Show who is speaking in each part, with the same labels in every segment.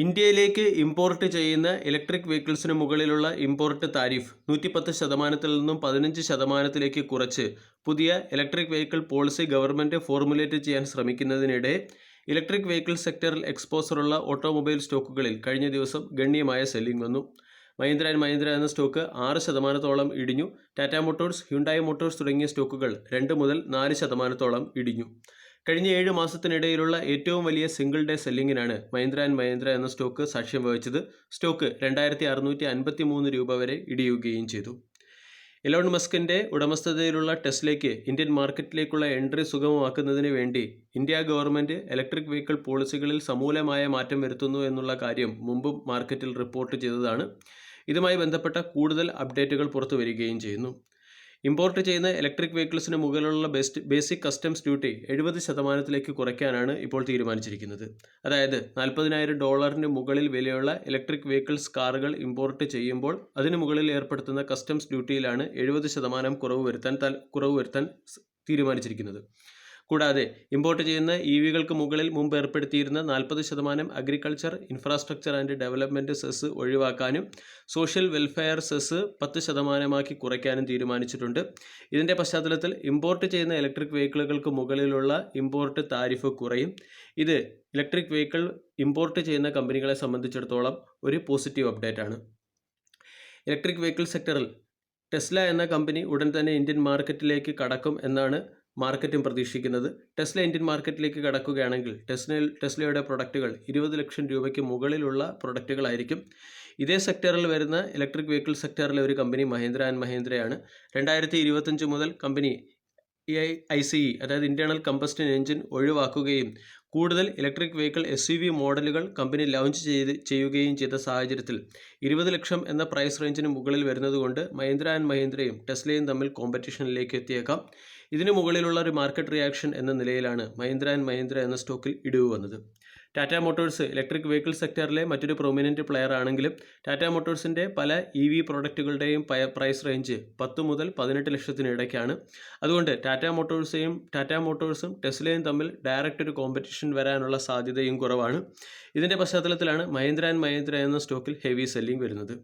Speaker 1: ഇന്ത്യയിലേക്ക് ഇമ്പോർട്ട് ചെയ്യുന്ന ഇലക്ട്രിക് വെഹിക്കിൾസിന് മുകളിലുള്ള ഇമ്പോർട്ട് താരിഫ് നൂറ്റിപ്പത്ത് ശതമാനത്തിൽ നിന്നും പതിനഞ്ച് ശതമാനത്തിലേക്ക് കുറച്ച് പുതിയ electric vehicle policy government formulate ചെയ്യാൻ ശ്രമിക്കുന്നതിനിടെ ഇലക്ട്രിക് വെഹിക്കിൾ സെക്ടറിൽ എക്സ്പോസറുള്ള ഓട്ടോമൊബൈൽ സ്റ്റോക്കുകളിൽ കഴിഞ്ഞ ദിവസം ഗണ്യമായ സെല്ലിംഗ് വന്നു. മഹീന്ദ്ര ആൻഡ് മഹീന്ദ്ര എന്ന സ്റ്റോക്ക് ആറ് ശതമാനത്തോളം ഇടിഞ്ഞു. ടാറ്റ മോട്ടോഴ്സ് ഹ്യുണ്ടായി മോട്ടോഴ്സ് തുടങ്ങിയ സ്റ്റോക്കുകൾ രണ്ട് മുതൽ നാല് ശതമാനത്തോളം ഇടിഞ്ഞു. കഴിഞ്ഞ ഏഴ് മാസത്തിനിടയിലുള്ള ഏറ്റവും വലിയ സിംഗിൾ ഡേ സെല്ലിങ്ങിനാണ് മഹീന്ദ്ര ആൻഡ് മഹീന്ദ്ര എന്ന സ്റ്റോക്ക് സാക്ഷ്യം വഹിച്ചത്. സ്റ്റോക്ക് രണ്ടായിരത്തി അറുന്നൂറ്റി അൻപത്തി മൂന്ന് രൂപ വരെ ഇടിയുകയും ചെയ്തു. എലോൺ മസ്കിന്റെ ഉടമസ്ഥതയിലുള്ള ടെസ്ലയ്ക്ക് ഇന്ത്യൻ മാർക്കറ്റിലേക്കുള്ള എൻട്രി സുഗമമാക്കുന്നതിന് വേണ്ടി ഇന്ത്യ ഗവൺമെന്റ് ഇലക്ട്രിക് വെഹിക്കിൾ പോളിസികളിൽ സമൂലമായ മാറ്റം വരുത്തുന്നു എന്നുള്ള കാര്യം മുമ്പും മാർക്കറ്റിൽ റിപ്പോർട്ട് ചെയ്തതാണ്. ഇതുമായി ബന്ധപ്പെട്ട കൂടുതൽ അപ്ഡേറ്റുകൾ പുറത്തു വരികയും ചെയ്യുന്നു. ഇമ്പോർട്ട് ചെയ്യുന്ന ഇലക്ട്രിക് വെഹിക്കിൾസിന് മുകളിലുള്ള ബെസ്റ്റ് ബേസിക് കസ്റ്റംസ് ഡ്യൂട്ടി എഴുപത് ശതമാനത്തിലേക്ക് കുറയ്ക്കാനാണ് ഇപ്പോൾ തീരുമാനിച്ചിരിക്കുന്നത്. അതായത് നാൽപ്പതിനായിരം ഡോളറിന് മുകളിൽ വിലയുള്ള ഇലക്ട്രിക് വെഹിക്കിൾസ് കാറുകൾ ഇമ്പോർട്ട് ചെയ്യുമ്പോൾ അതിന് മുകളിൽ ഏർപ്പെടുത്തുന്ന കസ്റ്റംസ് ഡ്യൂട്ടിയിലാണ് എഴുപത് ശതമാനം കുറവ് വരുത്താൻ കുറവ് വരുത്താൻ തീരുമാനിച്ചിരിക്കുന്നത്. കൂടാതെ ഇമ്പോർട്ട് ചെയ്യുന്ന ഇ വികൾക്ക് മുകളിൽ മുമ്പ് ഏർപ്പെടുത്തിയിരുന്ന നാൽപ്പത് ശതമാനം agriculture infrastructure and development cess ഒഴിവാക്കാനും സോഷ്യൽ വെൽഫെയർ സെസ് പത്ത് ശതമാനമാക്കി കുറയ്ക്കാനും തീരുമാനിച്ചിട്ടുണ്ട്. ഇതിന്റെ പശ്ചാത്തലത്തിൽ ഇമ്പോർട്ട് ചെയ്യുന്ന ഇലക്ട്രിക് വെഹിക്കിളുകൾക്ക് മുകളിലുള്ള ഇമ്പോർട്ട് താരിഫ് കുറയും. ഇത് ഇലക്ട്രിക് വെഹിക്കിൾ ഇമ്പോർട്ട് ചെയ്യുന്ന കമ്പനികളെ സംബന്ധിച്ചിടത്തോളം ഒരു പോസിറ്റീവ് അപ്ഡേറ്റ് ആണ്. ഇലക്ട്രിക് വെഹിക്കിൾ സെക്ടറിൽ ടെസ്ല എന്ന കമ്പനി ഉടൻ തന്നെ ഇന്ത്യൻ മാർക്കറ്റിലേക്ക് കടക്കും എന്നാണ് മാർക്കറ്റും പ്രതീക്ഷിക്കുന്നത്. ടെസ്ല ഇന്ത്യൻ മാർക്കറ്റിലേക്ക് കടക്കുകയാണെങ്കിൽ ടെസ്ലയിൽ ടെസ്ലയുടെ പ്രൊഡക്റ്റുകൾ ഇരുപത് ലക്ഷം രൂപയ്ക്ക് മുകളിലുള്ള പ്രൊഡക്റ്റുകളായിരിക്കും. ഇതേ സെക്ടറിൽ വരുന്ന ഇലക്ട്രിക് വെഹിക്കിൾ സെക്ടറിലെ ഒരു കമ്പനി മഹീന്ദ്ര ആൻഡ് മഹീന്ദ്രയാണ്. രണ്ടായിരത്തി ഇരുപത്തഞ്ച് മുതൽ കമ്പനി ഐ ഇ അതായത് ഇന്റേർണൽ കമ്പസ്റ്റൻ എഞ്ചിൻ ഒഴിവാക്കുകയും കൂടുതൽ ഇലക്ട്രിക് വെഹിക്കിൾ എസ് മോഡലുകൾ കമ്പനി ലോഞ്ച് ചെയ്ത് ചെയ്യുകയും ചെയ്ത സാഹചര്യത്തിൽ ഇരുപത് ലക്ഷം എന്ന പ്രൈസ് റേഞ്ചിന് മുകളിൽ വരുന്നതുകൊണ്ട് മഹീന്ദ്ര ആൻഡ് മഹീന്ദ്രയും ടെസ്ലയും തമ്മിൽ കോമ്പറ്റീഷനിലേക്ക് എത്തിയേക്കാം. ഇതിനു മുകളിലുള്ള ഒരു മാർക്കറ്റ് റിയാക്ഷൻ എന്ന നിലയിലാണ് മഹീന്ദ്ര ആൻഡ് മഹീന്ദ്ര എന്ന സ്റ്റോക്കിൽ ഇടിവ് വന്നത്. ടാറ്റ മോട്ടോഴ്സ് ഇലക്ട്രിക് വെഹിക്കിൾ സെക്ടറിലെ മറ്റൊരു പ്രൊമിനന്റ് പ്ലെയർ ആണെങ്കിലും ടാറ്റ മോട്ടോഴ്സിന്റെ പല ഇ വി പ്രോഡക്റ്റുകളുടെയും പ്രൈസ് റേഞ്ച് പത്ത് മുതൽ പതിനെട്ട് ലക്ഷത്തിനിടയ്ക്കാണ് അതുകൊണ്ട് ടാറ്റ മോട്ടോഴ്സെയും ടാറ്റ മോട്ടോഴ്സും ടെസ്ലയും തമ്മിൽ ഡയറക്റ്റ് ഒരു കോമ്പറ്റീഷൻ വരാനുള്ള സാധ്യതയും കുറവാണ്. ഇതിന്റെ പശ്ചാത്തലത്തിലാണ് മഹീന്ദ്ര ആൻഡ് മഹീന്ദ്ര എന്ന സ്റ്റോക്കിൽ ഹെവി സെല്ലിംഗ് വരുന്നത്.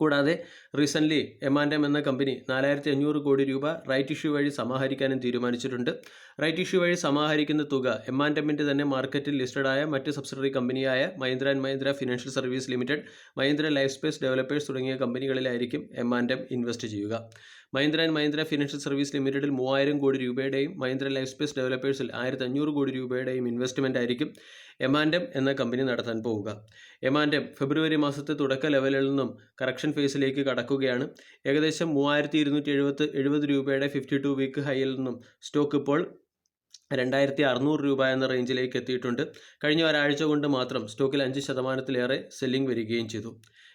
Speaker 1: കൂടാതെ റീസെന്റ്ലി എമാൻഡം എന്ന കമ്പനി നാലായിരത്തി അഞ്ഞൂറ് കോടി രൂപ റൈറ്റ് ഇഷ്യൂ വഴി സമാഹരിക്കാനും തീരുമാനിച്ചിട്ടുണ്ട്. റൈറ്റ് ഇഷ്യൂ വഴി സമാഹരിക്കുന്ന തുക എം ആൻഡ് എമ്മിന്റെ തന്നെ മാർക്കറ്റിൽ ലിസ്റ്റഡായ മറ്റ് സബ്സിഡറി കമ്പനിയായ Mahindra and Mahindra Financial Service Limited Mahindra Life Space Developers തുടങ്ങിയ കമ്പനികളിലായിരിക്കും എം ആൻഡ് എമാൻഡം ഇൻവെസ്റ്റ് ചെയ്യുക. Mahindra and Mahindra Financial Service ലിമിറ്റഡിൽ മൂവായിരം കോടി രൂപയുടെയും മഹീന്ദ്ര ലൈഫ് സ്പേസ് ഡെവലപ്പേഴ്സിൽ ആയിരത്തി അഞ്ഞൂറ് കോടി രൂപയുടെയും ഇൻവെസ്റ്റ്മെന്റ് ആയിരിക്കും എം ആൻഡ് എം എന്ന കമ്പനി നടത്താൻ പോവുക. എം ആൻഡ് എം ഫെബ്രുവരി മാസത്തെ തുടക്ക ലെവലിൽ നിന്നും കറക്ഷൻ ഫേസിലേക്ക് കടക്കുകയാണ്. ഏകദേശം മൂവായിരത്തി ഇരുന്നൂറ്റി എഴുപത്ത് എഴുപത് രൂപയുടെ ഫിഫ്റ്റി ടു വീക്ക് ഹൈയിൽ നിന്നും സ്റ്റോക്ക് ഇപ്പോൾ രണ്ടായിരത്തി അറുന്നൂറ് രൂപ എന്ന റേഞ്ചിലേക്ക് എത്തിയിട്ടുണ്ട്. കഴിഞ്ഞ ഒരാഴ്ച കൊണ്ട് മാത്രം സ്റ്റോക്കിൽ അഞ്ച് ശതമാനത്തിലേറെ സെല്ലിംഗ് വരികയും ചെയ്തു.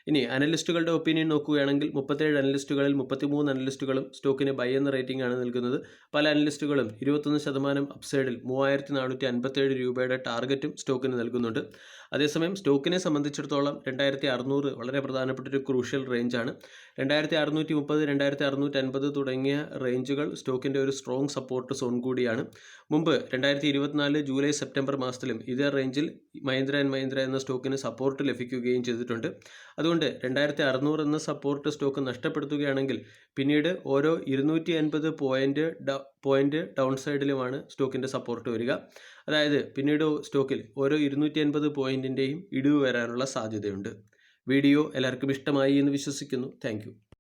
Speaker 1: ഇനി അനലിസ്റ്റുകളുടെ ഒപ്പീനിയൻ നോക്കുകയാണെങ്കിൽ മുപ്പത്തേഴ് അനലിസ്റ്റുകളിൽ മുപ്പത്തിമൂന്ന് അനലിസ്റ്റുകളും സ്റ്റോക്കിന് ബൈ എന്ന റേറ്റിംഗ് ആണ് നൽകുന്നത് പല അനലിസ്റ്റുകളും ഇരുപത്തൊന്ന് ശതമാനം അപ്സൈഡിൽ മൂവായിരത്തി നാനൂറ്റി അൻപത്തേഴ് രൂപയുടെ ടാർഗറ്റും സ്റ്റോക്കിന് നൽകുന്നുണ്ട്. അതേസമയം സ്റ്റോക്കിനെ സംബന്ധിച്ചിടത്തോളം രണ്ടായിരത്തി അറുന്നൂറ് വളരെ പ്രധാനപ്പെട്ട ഒരു ക്രൂഷ്യൽ റേഞ്ചാണ് രണ്ടായിരത്തി അറുന്നൂറ്റി മുപ്പത് രണ്ടായിരത്തി അറുന്നൂറ്റി അൻപത് തുടങ്ങിയ റേഞ്ചുകൾ സ്റ്റോക്കിന്റെ ഒരു സ്ട്രോങ് സപ്പോർട്ട് സോൺ കൂടിയാണ്. മുമ്പ് രണ്ടായിരത്തി ഇരുപത്തിനാല് ജൂലൈ സെപ്റ്റംബർ മാസത്തിലും ഇതേ റേഞ്ചിൽ മഹീന്ദ്ര ആൻഡ് മഹീന്ദ്ര എന്ന സ്റ്റോക്കിന് സപ്പോർട്ട് ലഭിക്കുകയും ചെയ്തിട്ടുണ്ട്. അതുകൊണ്ട് രണ്ടായിരത്തി അറുന്നൂറ് എന്ന സപ്പോർട്ട് സ്റ്റോക്ക് നഷ്ടപ്പെടുത്തുകയാണെങ്കിൽ പിന്നീട് ഓരോ ഇരുന്നൂറ്റി അൻപത് പോയിന്റ് പോയിന്റ് ഡൗൺ സൈഡിലുമാണ് സ്റ്റോക്കിന്റെ സപ്പോർട്ട് വരിക. അതായത് പിന്നീട് സ്റ്റോക്കിൽ ഓരോ ഇരുന്നൂറ്റി അൻപത് പോയിന്റിന്റെയും ഇടിവ് വരാനുള്ള സാധ്യതയുണ്ട്. വീഡിയോ എല്ലാവർക്കും ഇഷ്ടമായി എന്ന് വിശ്വസിക്കുന്നു. താങ്ക്